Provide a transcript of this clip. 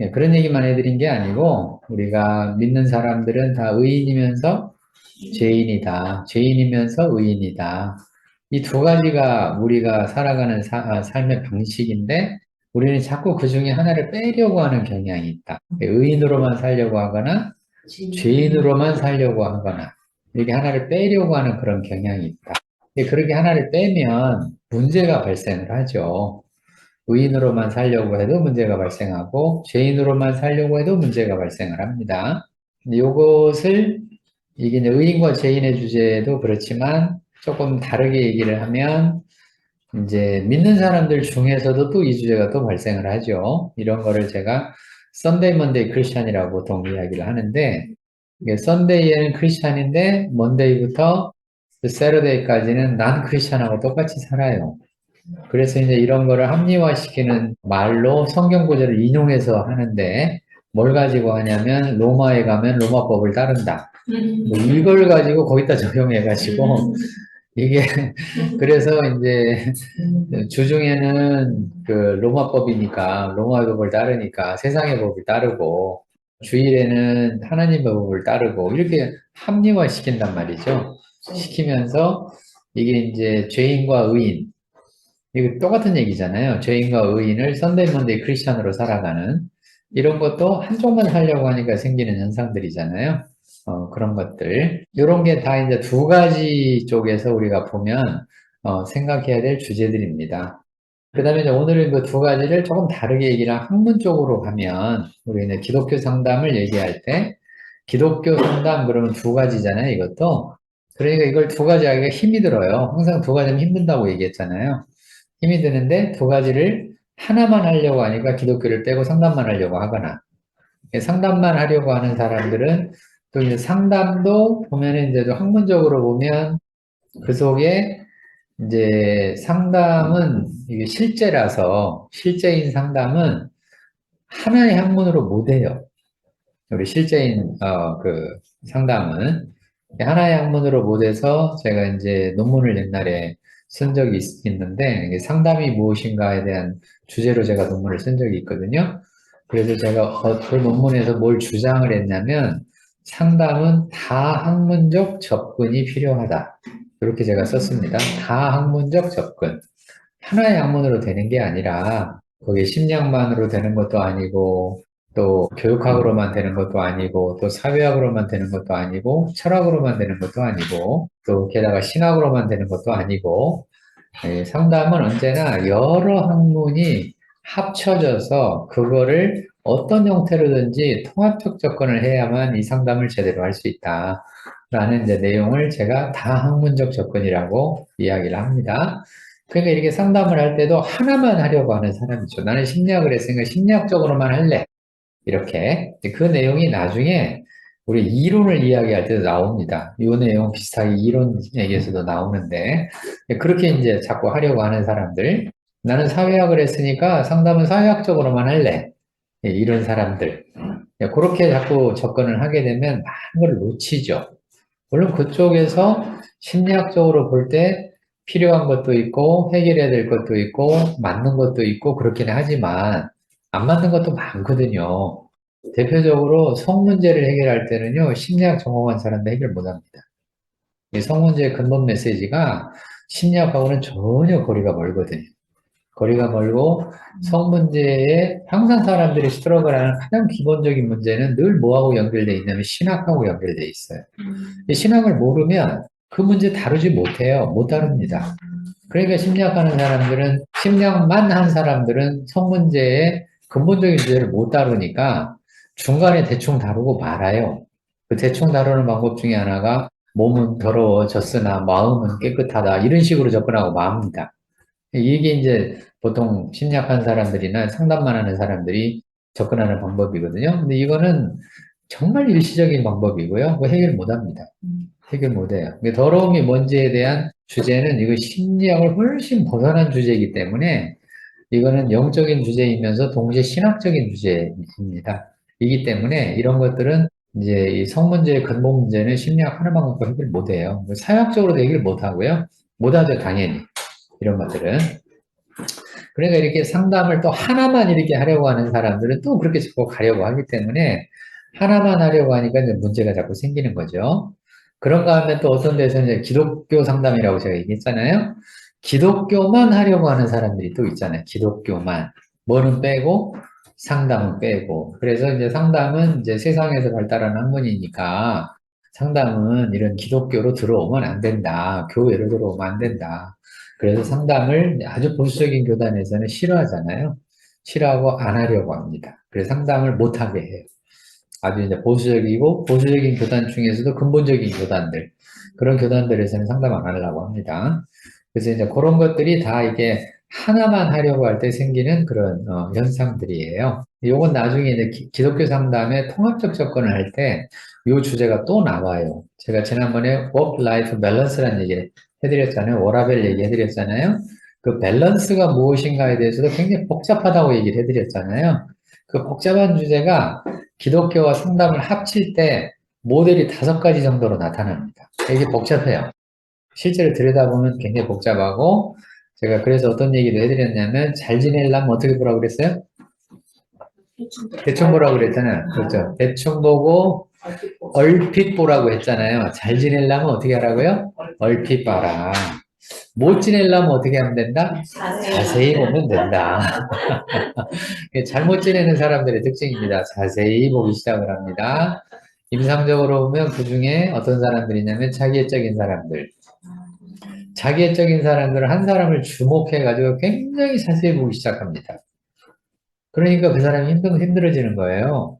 예, 그런 얘기만 해드린 게 아니고 우리가 믿는 사람들은 다 의인이면서 죄인이다. 죄인이면서 의인이다. 이 두 가지가 우리가 살아가는 사- 아, 삶의 방식인데 우리는 자꾸 그 중에 하나를 빼려고 하는 경향이 있다. 의인으로만 살려고 하거나 죄인으로만 살려고 하거나 이렇게 하나를 빼려고 하는 그런 경향이 있다. 근데 그렇게 하나를 빼면 문제가 발생을 하죠. 의인으로만 살려고 해도 문제가 발생하고 죄인으로만 살려고 해도 문제가 발생을 합니다. 이것을 이게 의인과 죄인의 주제도 그렇지만 조금 다르게 얘기를 하면 이제 믿는 사람들 중에서도 또 이 주제가 또 발생을 하죠. 이런 거를 제가 썬데이 먼데이 크리스찬이라고 보통 이야기를 하는데 이게 썬데이에는 크리스찬인데 먼데이부터 세러데이까지는 난 크리스찬하고 똑같이 살아요. 그래서 이제 이런 거를 합리화시키는 말로 성경 구절을 인용해서 하는데 뭘 가지고 하냐면 로마에 가면 로마법을 따른다. 뭐 이걸 가지고 거기다 적용해 가지고 이게 그래서 이제 주중에는 그 로마법이니까 로마법을 따르니까 세상의 법을 따르고 주일에는 하나님의 법을 따르고 이렇게 합리화 시킨단 말이죠. 시키면서 이게 이제 죄인과 의인 이거 똑같은 얘기잖아요. 죄인과 의인을 선데이 먼데이 크리스천으로 살아가는 이런 것도 한쪽만 살려고 하니까 생기는 현상들이잖아요. 어, 그런 것들. 이런 게 다 이제 두 가지 쪽에서 우리가 보면 어, 생각해야 될 주제들입니다. 그 다음에 이제 오늘은 그 두 가지를 조금 다르게 얘기를 학문적으로 하면 우리는 기독교 상담을 얘기할 때 기독교 상담 그러면 두 가지잖아요. 이것도. 그러니까 이걸 두 가지 하기가 힘이 들어요. 항상 두 가지면 힘든다고 얘기했잖아요. 힘이 드는데 두 가지를 하나만 하려고 하니까 기독교를 빼고 상담만 하려고 하거나 상담만 하려고 하는 사람들은 또 이제 상담도 보면은 이제 또 학문적으로 보면 그 속에 이제 상담은 이게 실제라서 실제인 상담은 하나의 학문으로 못 해요. 우리 실제인 어, 그 상담은 하나의 학문으로 못 해서 제가 이제 논문을 옛날에 쓴 적이 있, 이게 상담이 무엇인가에 대한 주제로 제가 논문을 쓴 적이 있거든요. 그래서 제가 어, 그 논문에서 뭘 주장을 했냐면 상담은 다 학문적 접근이 필요하다. 이렇게 제가 썼습니다. 다 학문적 접근. 하나의 학문으로 되는 게 아니라 거기에 심리학만으로 되는 것도 아니고 또 교육학으로만 되는 것도 아니고 또 사회학으로만 되는 것도 아니고 철학으로만 되는 것도 아니고 또 게다가 신학으로만 되는 것도 아니고 예, 상담은 언제나 여러 학문이 합쳐져서 그거를 어떤 형태로든지 통합적 접근을 해야만 이 상담을 제대로 할 수 있다. 라는 내용을 제가 다 학문적 접근이라고 이야기를 합니다. 그러니까 이렇게 상담을 할 때도 하나만 하려고 하는 사람이죠. 나는 심리학을 했으니까 심리학적으로만 할래. 이렇게. 그 내용이 나중에 우리 이론을 이야기할 때도 나옵니다. 이 내용 비슷하게 이론 얘기에서도 나오는데, 그렇게 이제 자꾸 하려고 하는 사람들. 나는 사회학을 했으니까 상담은 사회학적으로만 할래. 예, 이런 사람들. 예, 그렇게 자꾸 접근을 하게 되면 많은 걸 놓치죠. 물론 그쪽에서 심리학적으로 볼 때 필요한 것도 있고 해결해야 될 것도 있고 맞는 것도 있고 그렇긴 하지만 안 맞는 것도 많거든요. 대표적으로 성 문제를 해결할 때는요, 심리학 전공한 사람도 해결 못 합니다. 이성 문제의 근본 메시지가 심리학하고는 전혀 거리가 멀거든요. 거리가 멀고 성 문제에 항상 사람들이 스트러글하는 가장 기본적인 문제는 늘 뭐하고 연결돼 있냐면 신학하고 연결돼 있어요. 이 신학을 모르면 그 문제 다루지 못해요. 못 다룹니다. 그러니까 심리학하는 사람들은 심리학만 한 사람들은 성 문제의 근본적인 주제를 못 다루니까 중간에 대충 다루고 말아요. 그 대충 다루는 방법 중에 하나가 몸은 더러워졌으나 마음은 깨끗하다 이런 식으로 접근하고 맙니다. 이게 이제 보통 심리학한 사람들이나 상담만 하는 사람들이 접근하는 방법이거든요. 근데 이거는 정말 일시적인 방법이고요. 뭐 해결 못 합니다. 해결 못 해요. 더러움이 뭔지에 대한 주제는 이거 심리학을 훨씬 벗어난 주제이기 때문에 이거는 영적인 주제이면서 동시에 신학적인 주제입니다. 이기 때문에 이런 것들은 이제 이 성문제의 근본 문제는 심리학 하나만 갖고 해결 못 해요. 사회학적으로도 해결 못 하고요. 못 하죠, 당연히. 이런 것들은. 그러니까 이렇게 상담을 또 하나만 이렇게 하려고 하는 사람들은 또 그렇게 자꾸 가려고 하기 때문에 하나만 하려고 하니까 이제 문제가 자꾸 생기는 거죠. 그런가 하면 또 어떤 데서는 기독교 상담이라고 제가 얘기했잖아요. 기독교만 하려고 하는 사람들이 또 있잖아요. 기독교만. 뭐는 빼고 상담은 빼고. 그래서 이제 상담은 이제 세상에서 발달한 학문이니까 상담은 이런 기독교로 들어오면 안 된다. 교회로 들어오면 안 된다. 그래서 상담을 아주 보수적인 교단에서는 싫어하잖아요. 싫어하고 안 하려고 합니다. 그래서 상담을 못 하게 해요. 아주 이제 보수적이고 보수적인 교단 중에서도 근본적인 교단들 그런 교단들에서는 상담 안 하려고 합니다. 그래서 이제 그런 것들이 다 이게 하나만 하려고 할 때 생기는 그런 어, 현상들이에요. 요건 나중에 이제 기, 기독교 상담의 통합적 접근을 할 때 요 주제가 또 나와요. 제가 지난번에 work-life balance라는 얘기를 해드렸잖아요. 워라벨 얘기 해드렸잖아요. 그 밸런스가 무엇인가에 대해서도 굉장히 복잡하다고 얘기를 해드렸잖아요. 그 복잡한 주제가 기독교와 상담을 합칠 때 모델이 다섯 가지 정도로 나타납니다. 이게 복잡해요. 실제로 들여다보면 굉장히 복잡하고 제가 그래서 어떤 얘기도 해드렸냐면 잘 지내려면 어떻게 보라고 그랬어요? 대충 보라고 그랬잖아요. 그렇죠. 대충 보고 얼핏 보라고 했잖아요. 잘 지내려면 어떻게 하라고요? 얼핏 봐라. 못 지내려면 어떻게 하면 된다? 자세히 보면 된다. 이게 잘못 지내는 사람들의 특징입니다. 자세히 보기 시작을 합니다. 임상적으로 보면 그 중에 어떤 사람들이냐면 자기애적인 사람들. 자기애적인 사람들은 한 사람을 주목해가지고 굉장히 자세히 보기 시작합니다. 그러니까 그 사람이 힘들, 힘들어지는 거예요.